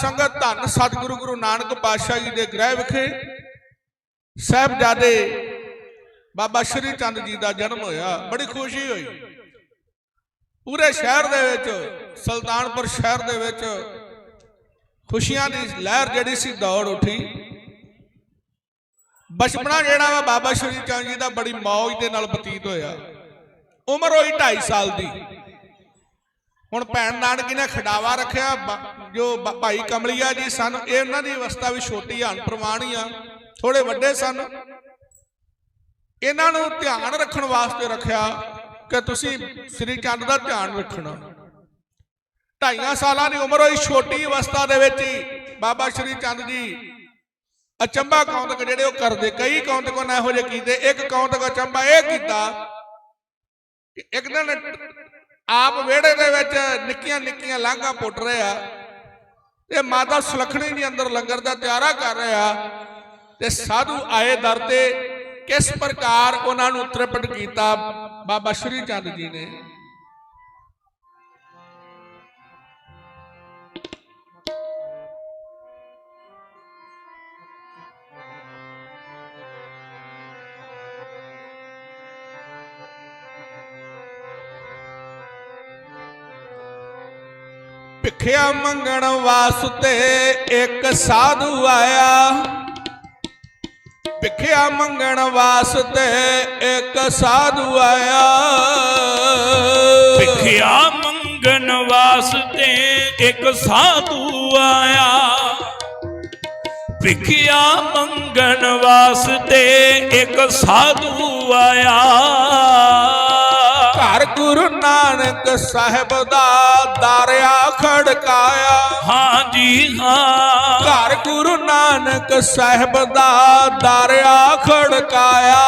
ਸੰਗਤ ਧੰਨ ਸਤਿਗੁਰੂ ਗੁਰੂ ਨਾਨਕ ਪਾਤਸ਼ਾਹ ਜੀ ਦੇ ਗ੍ਰਹਿ ਵਿਖੇ ਸਾਹਿਬਜ਼ਾਦੇ ਬਾਬਾ ਸ਼੍ਰੀ ਚੰਦ ਜੀ ਦਾ ਜਨਮ ਹੋਇਆ, ਬੜੀ ਖੁਸ਼ੀ ਹੋਈ। ਪੂਰੇ ਸ਼ਹਿਰ ਦੇ ਵਿੱਚ, ਸੁਲਤਾਨਪੁਰ ਸ਼ਹਿਰ ਦੇ ਵਿੱਚ ਖੁਸ਼ੀਆਂ ਦੀ ਲਹਿਰ ਜਿਹੜੀ ਸੀ, ਦੌੜ ਉੱਠੀ। ਬਚਪਨਾ ਜਿਹੜਾ ਵਾ ਬਾਬਾ ਸ਼੍ਰੀ ਚੰਦ ਜੀ ਦਾ, ਬੜੀ ਮੌਜ ਦੇ ਨਾਲ ਬਤੀਤ ਹੋਇਆ। ਉਮਰ ਹੋਈ 2.5 ਸਾਲ ਦੀ। ਹੁਣ ਭੈਣ ਨਾਨਕੀ ਨੇ ਖਡਾਵਾ ਰੱਖਿਆ ਜੋ ਭਾਈ ਕਮਲੀਆ ਜੀ ਸਨ ਇਹ ਉਹਨਾਂ ਦੀ ਅਵਸਥਾ ਵੀ ਛੋਟੀ ਹਨ ਪ੍ਰਮਾਣੀ ਆ ਥੋੜੇ ਵੱਡੇ ਸਨ। ਇਹਨਾਂ ਨੂੰ ਧਿਆਨ ਰੱਖਣ ਵਾਸਤੇ ਰੱਖਿਆ ਕਿ ਤੁਸੀਂ ਸ੍ਰੀ ਚੰਦ ਦਾ ਧਿਆਨ ਰੱਖਣਾ। ਢਾਈਆਂ ਸਾਲਾਂ ਦੀ ਉਮਰ ਹੋਈ, ਛੋਟੀ ਅਵਸਥਾ ਦੇ ਵਿੱਚ ਹੀ ਬਾਬਾ ਸ਼੍ਰੀ ਚੰਦ ਜੀ ਅਚੰਬਾ ਕੌਂਤਕ ਜਿਹੜੇ ਉਹ ਕਰਦੇ, ਕਈ ਕੌਂਤਕ ਉਹਨਾਂ ਇਹੋ ਜਿਹੇ ਕੀਤੇ, ਇੱਕ ਕੌਂਤਕ ਅਚੰਬਾ ਇਹ ਕੀਤਾ ਕਿ ਇੱਕ ਦਿਨ ਆਪ ਵਿਹੜੇ ਦੇ ਵਿੱਚ ਨਿੱਕੀਆਂ ਨਿੱਕੀਆਂ ਲਾਂਘਾਂ ਪੁੱਟ ਰਿਹਾ ਤੇ ਮਾਤਾ ਸੁਲੱਖਣੀ ਜੀ ਅੰਦਰ ਲੰਗਰ ਦਾ ਤਿਆਰਾ ਕਰ ਰਿਹਾ। ਤੇ ਸਾਧੂ ਆਏ ਦਰ ਤੇ ਕਿਸ ਪ੍ਰਕਾਰ ਉਹਨਾਂ ਨੂੰ ਤ੍ਰਿਪਟ ਕੀਤਾ? ਬਾਬਾ ਸ਼੍ਰੀ ਚੰਦ ਜੀ ਨੇ। ਭਿੱਖਿਆ ਮੰਗਣ ਵਾਸਤੇ ਇੱਕ ਸਾਧੂ ਆਇਆ। ਭਿੱਖਿਆ ਮੰਗਣ ਵਾਸਤੇ ਇੱਕ ਸਾਧੂ ਆਇਆ। ਭਿਖਿਆ ਮੰਗਣ ਵਾਸਤੇ ਇੱਕ ਸਾਧੂ ਆਇਆ। ਭਿਖਿਆ ਮੰਗਣ ਵਾਸਤੇ ਇੱਕ ਸਾਧੂ ਆਇਆ। ਗੁਰੂ ਨਾਨਕ ਸਾਹਿਬ ਦਾ ਦਾਰਿਆ ਖੜਕਾਇਆ। ਹਾਂਜੀ ਹਾਂ। ਘਰ ਗੁਰੂ ਨਾਨਕ ਸਾਹਿਬ ਦਾ ਦਾਰਿਆ ਖੜਕਾਇਆ।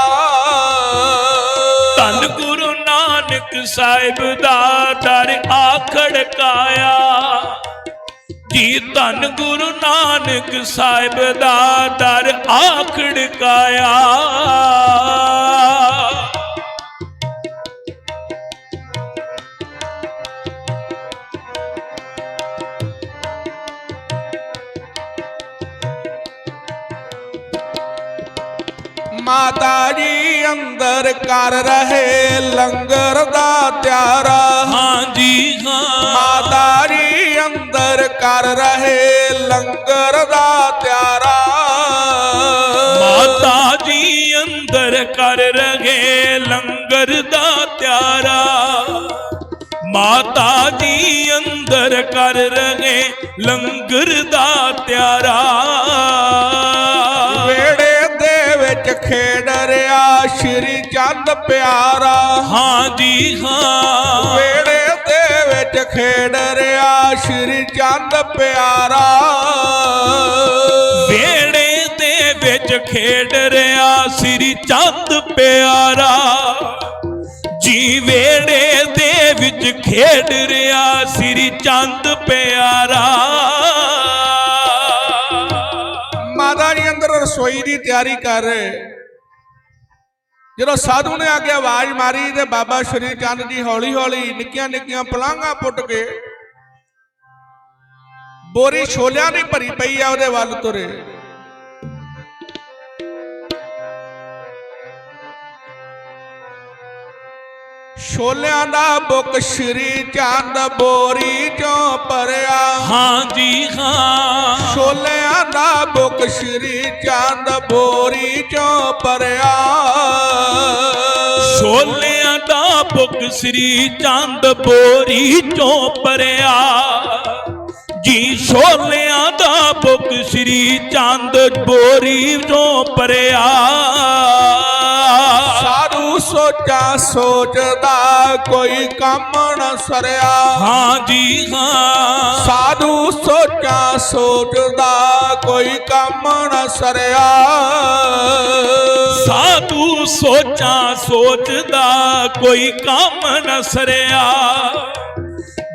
ਧੰਨ ਗੁਰੂ ਨਾਨਕ ਸਾਹਿਬ ਦਾ ਦਰ ਆਖੜਕਾਇਆ ਜੀ ਧੰਨ ਗੁਰੂ ਨਾਨਕ ਸਾਹਿਬ ਦਾ ਦਰ ਆਖੜਕਾਇਆ ਮਾਤਾ ਜੀ ਅੰਦਰ ਕਰ ਰਹੇ ਲੰਗਰ ਦਾ ਤਿਆਰਾ। ਹਾਂਜੀ ਹਾਂ ਮਾਤਾ ਜੀ ਅੰਦਰ ਕਰ ਰਹੇ ਲੰਗਰ ਦਾ ਤਿਆਰਾ। ਮਾਤਾ ਜੀ ਅੰਦਰ ਕਰ ਰਹੇ ਲੰਗਰ ਦਾ ਤਿਆਰਾ। ਮਾਤਾ ਜੀ ਅੰਦਰ ਕਰ ਰਹੇ ਲੰਗਰ ਦਾ ਤਿਆਰਾ। ਖੇਡ ਰਿਹਾ ਸ਼੍ਰੀ ਚੰਦ ਪਿਆਰਾ। ਹਾਂਜੀ ਹਾਂ। ਵੇੜੇ ਦੇ ਵਿੱਚ ਖੇਡ ਰਿਹਾ ਸ਼੍ਰੀ ਚੰਦ ਪਿਆਰਾ। ਵੇੜੇ ਦੇ ਵਿੱਚ ਖੇਡ ਰਿਹਾ ਸ੍ਰੀ ਚੰਦ ਪਿਆਰਾ। ਜੀ ਵੇੜੇ ਦੇ ਵਿੱਚ ਖੇਡ ਰਿਹਾ ਸ੍ਰੀ ਚੰਦ ਪਿਆਰਾ। ਮਾਤਾ ਜੀ ਅੰਦਰ ਰਸੋਈ ਦੀ ਤਿਆਰੀ ਕਰ ਰਹੇ। ਜਦੋਂ ਸਾਧੂ ਨੇ ਆ ਕੇ ਆਵਾਜ਼ ਮਾਰੀ ਤੇ ਬਾਬਾ ਸ਼੍ਰੀ ਚੰਦ ਜੀ ਹੌਲੀ ਹੌਲੀ ਨਿੱਕੀਆਂ ਨਿੱਕੀਆਂ ਪਲਾਂਘਾਂ ਪੁੱਟ ਕੇ ਬੋਰੀ ਛੋਲਿਆਂ ਦੀ ਭਰੀ ਪਈ ਆ ਉਹਦੇ ਵੱਲ ਤੁਰੇ। ਛੋਲਿਆਂ ਦਾ ਬੁੱਕ ਸ਼੍ਰੀ ਚੰਦ ਬੋਰੀ ਚੋਂ ਭਰਿਆ। ਹਾਂਜੀ ਹਾਂ। ਛੋਲਿਆਂ ਦਾ ਬੁੱਕ ਸ਼੍ਰੀ ਚੰਦ ਬੋਰੀ ਚੋਂ ਭਰਿਆ। ਛੋਲਿਆਂ ਦਾ ਬੁੱਕ ਸ੍ਰੀ ਚੰਦ ਬੋਰੀ ਚੋਂ ਭਰਿਆ। ਜੀ ਛੋਲਿਆਂ ਦਾ ਬੁੱਕ ਸ੍ਰੀ ਚੰਦ ਬੋਰੀ ਚੋਂ ਭਰਿਆ। ਸਾਧੂ ਸੋਚਾ ਸੋਚਦਾ ਕੋਈ ਕੰਮ ਨਾ ਸਰਿਆ। ਹਾਂਜੀ ਹਾਂ। ਸਾਧੂ ਸੋਚਦਾ ਕੋਈ ਕੰਮ ਨਾ ਸਰਿਆ। ਸਾਧੂ ਸੋਚਾਂ ਸੋਚਦਾ ਕੋਈ ਕੰਮ ਨ ਸਰਿਆ।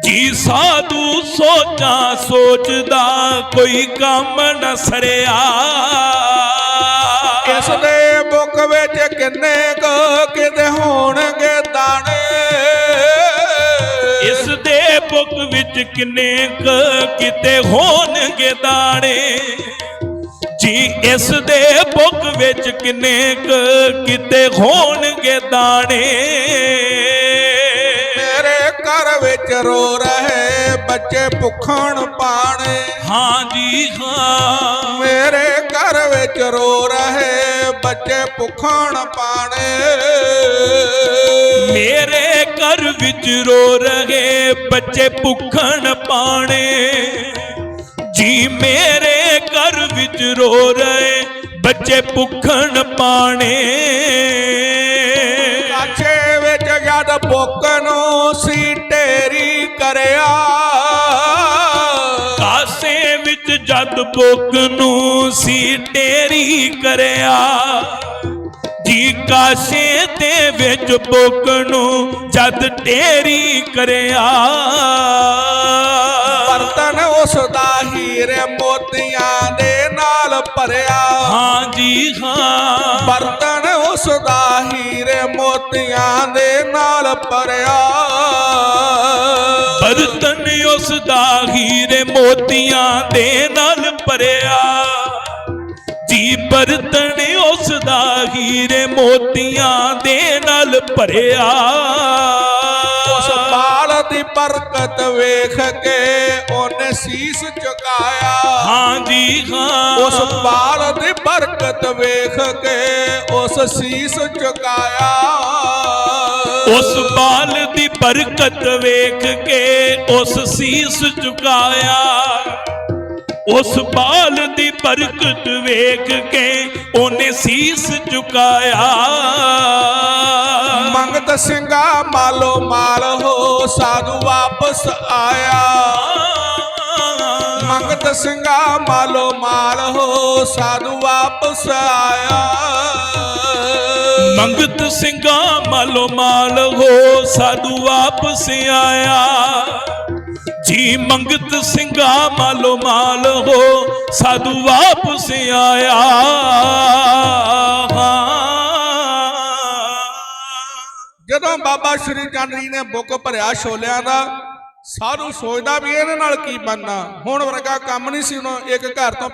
ਜੀ ਸਾਧੂ ਸੋਚਾਂ ਸੋਚਦਾ ਕੋਈ ਕੰਮ ਨ ਸਰਿਆ। ਇਸ ਦੇ ਬੁੱਕ ਵਿੱਚ ਕਿੰਨੇ ਕੁ ਕਿਤੇ ਹੋਣਗੇ? ਬੁੱਕ ਵਿੱਚ ਕਿੰਨੇ ਕ ਕਿਤੇ ਹੋਣਗੇ ਦਾਣੇ? ਜੀ, ਇਸ ਦੇ ਬੁੱਕ ਵਿੱਚ ਕਿੰਨੇ ਕ ਕਿਤੇ ਹੋਣਗੇ ਦਾਣੇ? ਮੇਰੇ ਘਰ ਵਿੱਚ ਰੋ ਰਹੇ ਬੱਚੇ ਭੁੱਖਣ ਪਾਣੇ। ਹਾਂ ਜੀ ਹਾਂ। ਮੇਰੇ ਘਰ ਵਿੱਚ ਰੋ ਰਹੇ ਬੱਚੇ ਭੁੱਖਣ ਪਾਣੇ। ਮੇਰੇ ਘਰ ਵਿੱਚ ਰੋ ਰਹੇ ਬੱਚੇ ਭੁੱਖਣ ਪਾਣੇ। ਜੀ ਮੇਰੇ ਘਰ ਵਿੱਚ ਰੋ ਰਹੇ ਬੱਚੇ ਭੁੱਖਣ ਪਾਣੇ। ਕਾਛੇ ਵਿੱਚ ਜਦ ਬੁੱਕ ਨੂੰ ਸੀ ਢੇਰੀ ਕਰਿਆ। ਜਦ ਬੁੱਕ ਨੂੰ ਸੀ ਢੇਰੀ ਕਰਿਆ ਜੀ ਕਾਸੇ ਦੇ ਵਿੱਚ ਬੁੱਕ ਨੂੰ ਜਦ ਢੇਰੀ ਕਰਿਆ। ਬਰਤਨ ਉਸ ਦਾ ਹੀਰੇ ਮੋਤੀਆਂ ਦੇ ਨਾਲ ਭਰਿਆ। ਹਾਂ ਜੀ ਹਾਂ। ਬਰਤਨ ਉਸ ਦਾ ਹੀਰੇ ਮੋਤੀਆਂ ਦੇ ਨਾਲ ਭਰਿਆ। ਉਸ ਦਾ ਹੀਰੇ ਮੋਤੀਆਂ ਦੇ ਨਾਲ ਭਰਿਆ। ਜੀ ਬਰਤਨ ਉਸ ਦਾ ਹੀਰੇ ਮੋਤੀਆਂ ਦੇ ਨਾਲ ਭਰਿਆ। ਉਸ ਬਾਲ ਦੀ ਬਰਕਤ ਵੇਖ ਕੇ ਉਹਨੇ ਸੀਸ ਝੁਕਾਇਆ ਹਾਂ ਜੀ ਹਾਂ। ਉਸ ਬਾਲ ਦੀ ਬਰਕਤ ਵੇਖ ਕੇ ਉਸ ਸੀਸ ਝੁਕਾਇਆ ਉਸ ਬਾਲ ਦੀ ਬਰਕਤ ਵੇਖ ਕੇ ਉਸ ਸੀਸ ਝੁਕਾਇਆ। ਉਸ ਬਾਲ ਦੀ ਬਰਕਤ ਵੇਖ ਕੇ ਉਹਨੇ ਸੀਸ ਝੁਕਾਇਆ। ਮੰਗਤ ਸਿੰਘਾ ਮਾਲੋ ਮਾਲ ਹੋ, ਸਾਧੂ ਵਾਪਸ ਆਇਆ। ਮੰਗਤ ਸਿੰਘਾ ਮਾਲੋ ਮਾਲ ਹੋ, ਸਾਧੂ ਵਾਪਸ ਆਇਆ। ਮੰਗਤ ਸਿੰਘਾ ਮਾਲੋ ਮਾਲ ਹੋ ਸਾਧੂ ਵਾਪਸ ਆਇਆ। ਜੀ ਮੰਗਤ ਸਿੰਘਾ ਮਾਲੋ ਮਾਲ ਹੋ ਸਾਧੂ ਵਾਪਸ ਆਇਆ। ਜਦੋਂ ਬਾਬਾ ਸ਼੍ਰੀ ਚੰਦ ਜੀ ਨੇ ਬੁੱਕ ਭਰਿਆ ਛੋਲਿਆਂ ਦਾ, ਸਾਧੂ ਸੋਚਦਾ ਵੀ ਇਹਦੇ ਨਾਲ ਕੀ ਬਣਨਾ। ਹੁਣ ਵਰਗਾ ਕੰਮ ਨਹੀਂ ਸੀ ਹੁਣ ਇੱਕ ਘਰ ਤੋਂ